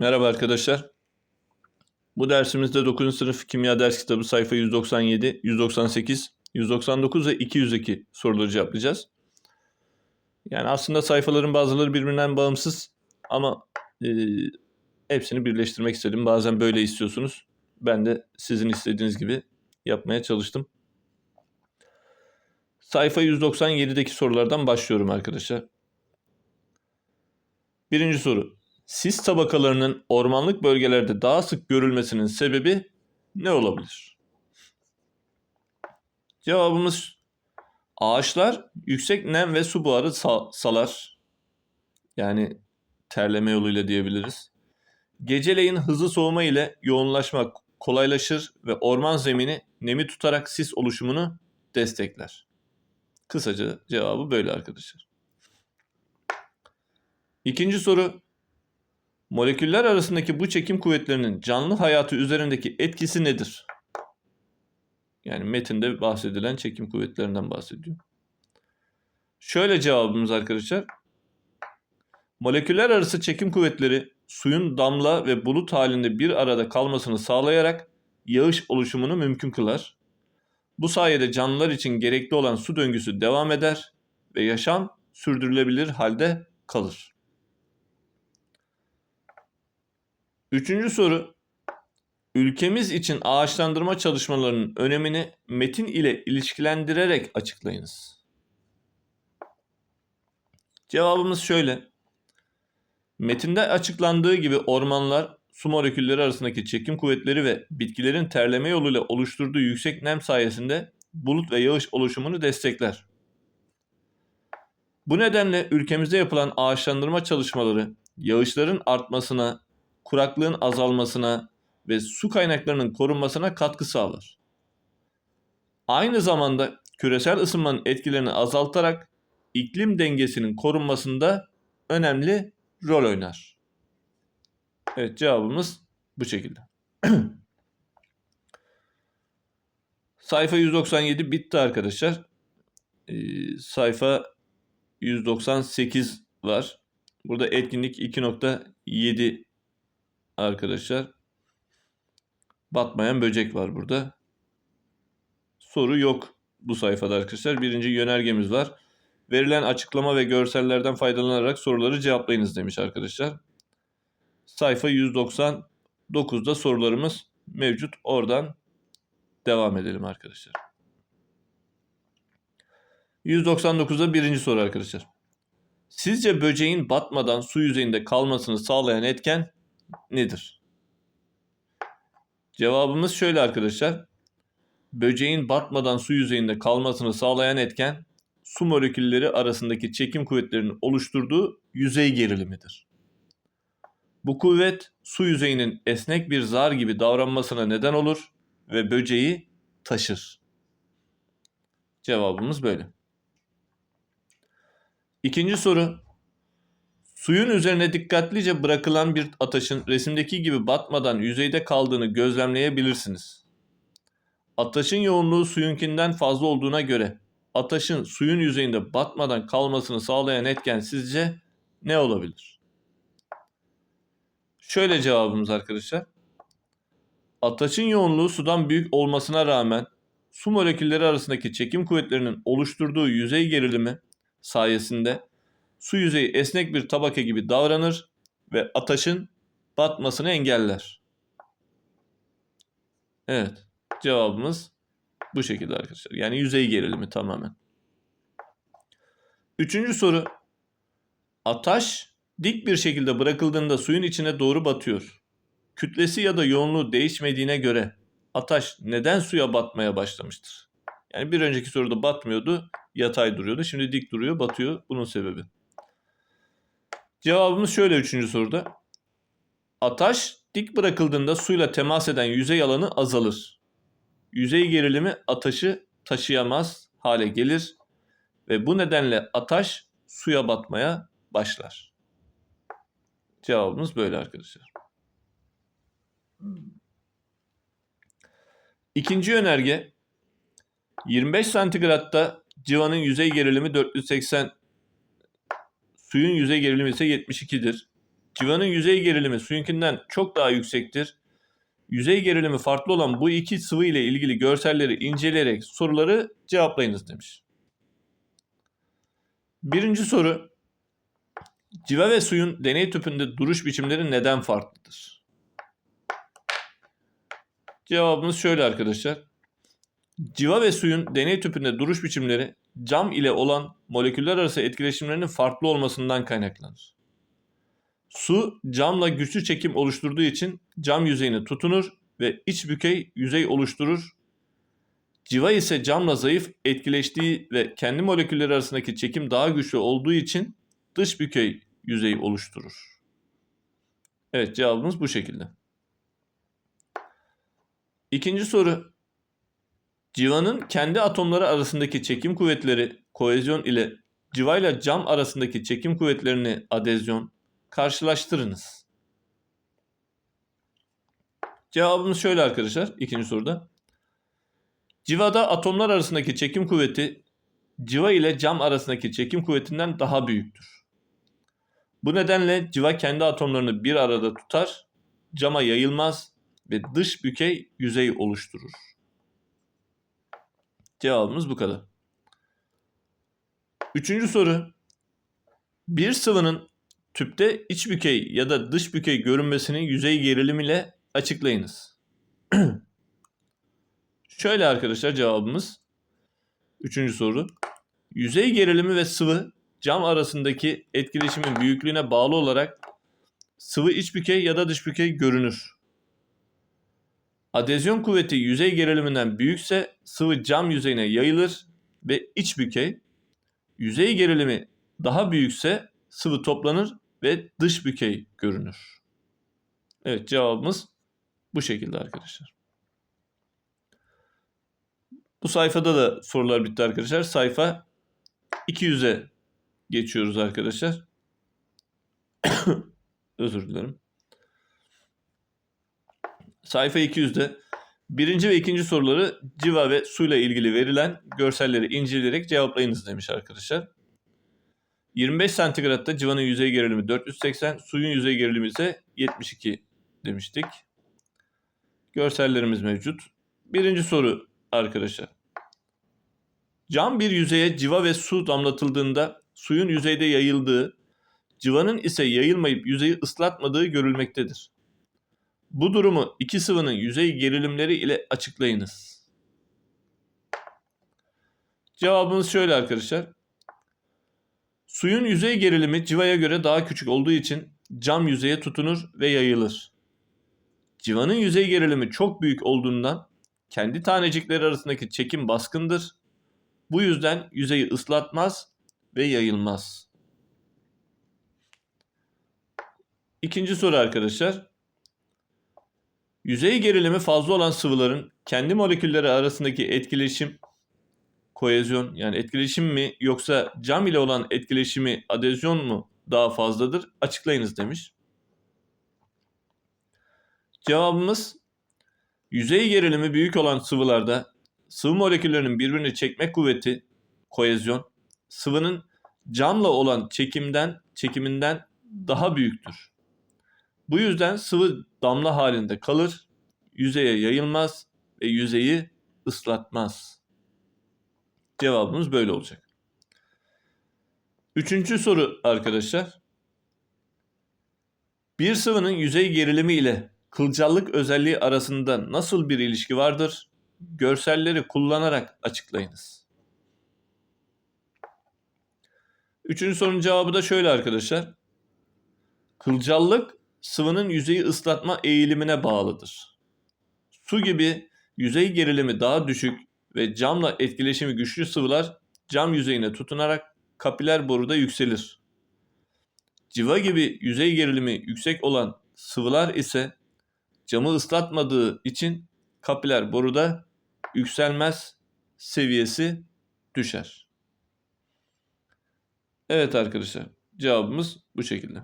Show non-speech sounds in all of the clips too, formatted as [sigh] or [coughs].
Merhaba arkadaşlar. Bu dersimizde 9. sınıf kimya ders kitabı sayfa 197, 198, 199 ve 202 soruları cevaplayacağız. Yani aslında sayfaların bazıları birbirinden bağımsız ama e, hepsini birleştirmek istedim. Bazen böyle istiyorsunuz. Ben de sizin istediğiniz gibi yapmaya çalıştım. Sayfa 197'deki sorulardan başlıyorum arkadaşlar. Birinci soru. Sis tabakalarının ormanlık bölgelerde daha sık görülmesinin sebebi ne olabilir? Cevabımız ağaçlar yüksek nem ve su buharı sa- salar. Yani terleme yoluyla diyebiliriz. Geceleyin hızlı soğuma ile yoğunlaşmak kolaylaşır ve orman zemini nemi tutarak sis oluşumunu destekler. Kısaca cevabı böyle arkadaşlar. İkinci soru. Moleküller arasındaki bu çekim kuvvetlerinin canlı hayatı üzerindeki etkisi nedir? Yani metinde bahsedilen çekim kuvvetlerinden bahsediyor. Şöyle cevabımız arkadaşlar. Moleküller arası çekim kuvvetleri suyun damla ve bulut halinde bir arada kalmasını sağlayarak yağış oluşumunu mümkün kılar. Bu sayede canlılar için gerekli olan su döngüsü devam eder ve yaşam sürdürülebilir halde kalır. Üçüncü soru. Ülkemiz için ağaçlandırma çalışmalarının önemini metin ile ilişkilendirerek açıklayınız. Cevabımız şöyle. Metinde açıklandığı gibi ormanlar su molekülleri arasındaki çekim kuvvetleri ve bitkilerin terleme yoluyla oluşturduğu yüksek nem sayesinde bulut ve yağış oluşumunu destekler. Bu nedenle ülkemizde yapılan ağaçlandırma çalışmaları yağışların artmasına, kuraklığın azalmasına ve su kaynaklarının korunmasına katkı sağlar. Aynı zamanda küresel ısınmanın etkilerini azaltarak iklim dengesinin korunmasında önemli rol oynar. Evet cevabımız bu şekilde. [clears throat] sayfa 197 bitti arkadaşlar. Ee, sayfa 198 var. Burada etkinlik 2.7 arkadaşlar. Batmayan böcek var burada. Soru yok bu sayfada arkadaşlar. Birinci yönergemiz var. Verilen açıklama ve görsellerden faydalanarak soruları cevaplayınız demiş arkadaşlar. Sayfa 199'da sorularımız mevcut. Oradan devam edelim arkadaşlar. 199'da birinci soru arkadaşlar. Sizce böceğin batmadan su yüzeyinde kalmasını sağlayan etken nedir? Cevabımız şöyle arkadaşlar. Böceğin batmadan su yüzeyinde kalmasını sağlayan etken su molekülleri arasındaki çekim kuvvetlerinin oluşturduğu yüzey gerilimidir. Bu kuvvet su yüzeyinin esnek bir zar gibi davranmasına neden olur ve böceği taşır. Cevabımız böyle. İkinci soru. Suyun üzerine dikkatlice bırakılan bir ataşın resimdeki gibi batmadan yüzeyde kaldığını gözlemleyebilirsiniz. Ataşın yoğunluğu suyunkinden fazla olduğuna göre ataşın suyun yüzeyinde batmadan kalmasını sağlayan etken sizce ne olabilir? Şöyle cevabımız arkadaşlar. Ataşın yoğunluğu sudan büyük olmasına rağmen su molekülleri arasındaki çekim kuvvetlerinin oluşturduğu yüzey gerilimi sayesinde su yüzeyi esnek bir tabaka gibi davranır ve ataşın batmasını engeller. Evet, cevabımız bu şekilde arkadaşlar. Yani yüzey gerilimi tamamen. Üçüncü soru. Ataş dik bir şekilde bırakıldığında suyun içine doğru batıyor. Kütlesi ya da yoğunluğu değişmediğine göre ataş neden suya batmaya başlamıştır? Yani bir önceki soruda batmıyordu, yatay duruyordu. Şimdi dik duruyor, batıyor. Bunun sebebi. Cevabımız şöyle üçüncü soruda. Ataş dik bırakıldığında suyla temas eden yüzey alanı azalır. Yüzey gerilimi ataşı taşıyamaz hale gelir ve bu nedenle ataş suya batmaya başlar. Cevabımız böyle arkadaşlar. İkinci yönerge 25 santigratta civanın yüzey gerilimi 480 suyun yüzey gerilimi ise 72'dir. civanın yüzey gerilimi suyunkinden çok daha yüksektir. Yüzey gerilimi farklı olan bu iki sıvı ile ilgili görselleri inceleyerek soruları cevaplayınız demiş. Birinci soru. Civa ve suyun deney tüpünde duruş biçimleri neden farklıdır? Cevabımız şöyle arkadaşlar. Civa ve suyun deney tüpünde duruş biçimleri cam ile olan moleküller arası etkileşimlerinin farklı olmasından kaynaklanır. Su camla güçlü çekim oluşturduğu için cam yüzeyine tutunur ve iç bükey yüzey oluşturur. Civa ise camla zayıf etkileştiği ve kendi molekülleri arasındaki çekim daha güçlü olduğu için dış bükey yüzey oluşturur. Evet cevabımız bu şekilde. İkinci soru. Civanın kendi atomları arasındaki çekim kuvvetleri kohezyon ile civa ile cam arasındaki çekim kuvvetlerini adezyon karşılaştırınız. Cevabımız şöyle arkadaşlar ikinci soruda. Civada atomlar arasındaki çekim kuvveti civa ile cam arasındaki çekim kuvvetinden daha büyüktür. Bu nedenle civa kendi atomlarını bir arada tutar, cama yayılmaz ve dış bükey yüzey oluşturur. Cevabımız bu kadar. Üçüncü soru. Bir sıvının tüpte iç bükey ya da dış bükey görünmesini yüzey gerilim ile açıklayınız. [clears throat] Şöyle arkadaşlar cevabımız. Üçüncü soru. Yüzey gerilimi ve sıvı cam arasındaki etkileşimin büyüklüğüne bağlı olarak sıvı iç bükey ya da dış bükey görünür. Adezyon kuvveti yüzey geriliminden büyükse sıvı cam yüzeyine yayılır ve iç bükey. Yüzey gerilimi daha büyükse sıvı toplanır ve dış bükey görünür. Evet cevabımız bu şekilde arkadaşlar. Bu sayfada da sorular bitti arkadaşlar. Sayfa 200'e geçiyoruz arkadaşlar. [coughs] Özür dilerim. Sayfa 200'de birinci ve ikinci soruları civa ve suyla ilgili verilen görselleri inceleyerek cevaplayınız demiş arkadaşlar. 25 santigratta civanın yüzey gerilimi 480, suyun yüzey gerilimi ise 72 demiştik. Görsellerimiz mevcut. Birinci soru arkadaşlar. Cam bir yüzeye civa ve su damlatıldığında suyun yüzeyde yayıldığı, civanın ise yayılmayıp yüzeyi ıslatmadığı görülmektedir. Bu durumu iki sıvının yüzey gerilimleri ile açıklayınız. Cevabımız şöyle arkadaşlar. Suyun yüzey gerilimi civaya göre daha küçük olduğu için cam yüzeye tutunur ve yayılır. Civanın yüzey gerilimi çok büyük olduğundan kendi tanecikleri arasındaki çekim baskındır. Bu yüzden yüzeyi ıslatmaz ve yayılmaz. İkinci soru arkadaşlar. Yüzey gerilimi fazla olan sıvıların kendi molekülleri arasındaki etkileşim kohezyon yani etkileşim mi yoksa cam ile olan etkileşimi adezyon mu daha fazladır? Açıklayınız demiş. Cevabımız yüzey gerilimi büyük olan sıvılarda sıvı moleküllerinin birbirini çekme kuvveti kohezyon sıvının camla olan çekimden çekiminden daha büyüktür. Bu yüzden sıvı damla halinde kalır, yüzeye yayılmaz ve yüzeyi ıslatmaz. Cevabımız böyle olacak. Üçüncü soru arkadaşlar. Bir sıvının yüzey gerilimi ile kılcallık özelliği arasında nasıl bir ilişki vardır? Görselleri kullanarak açıklayınız. Üçüncü sorunun cevabı da şöyle arkadaşlar. Kılcallık sıvının yüzeyi ıslatma eğilimine bağlıdır. Su gibi yüzey gerilimi daha düşük ve camla etkileşimi güçlü sıvılar cam yüzeyine tutunarak kapiler boruda yükselir. Civa gibi yüzey gerilimi yüksek olan sıvılar ise camı ıslatmadığı için kapiler boruda yükselmez, seviyesi düşer. Evet arkadaşlar cevabımız bu şekilde.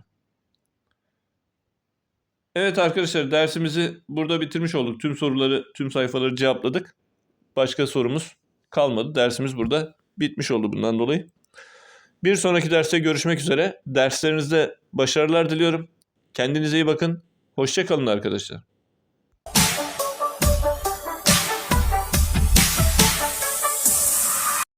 Evet arkadaşlar dersimizi burada bitirmiş olduk. Tüm soruları, tüm sayfaları cevapladık. Başka sorumuz kalmadı. Dersimiz burada bitmiş oldu bundan dolayı. Bir sonraki derste görüşmek üzere. Derslerinizde başarılar diliyorum. Kendinize iyi bakın. Hoşça kalın arkadaşlar.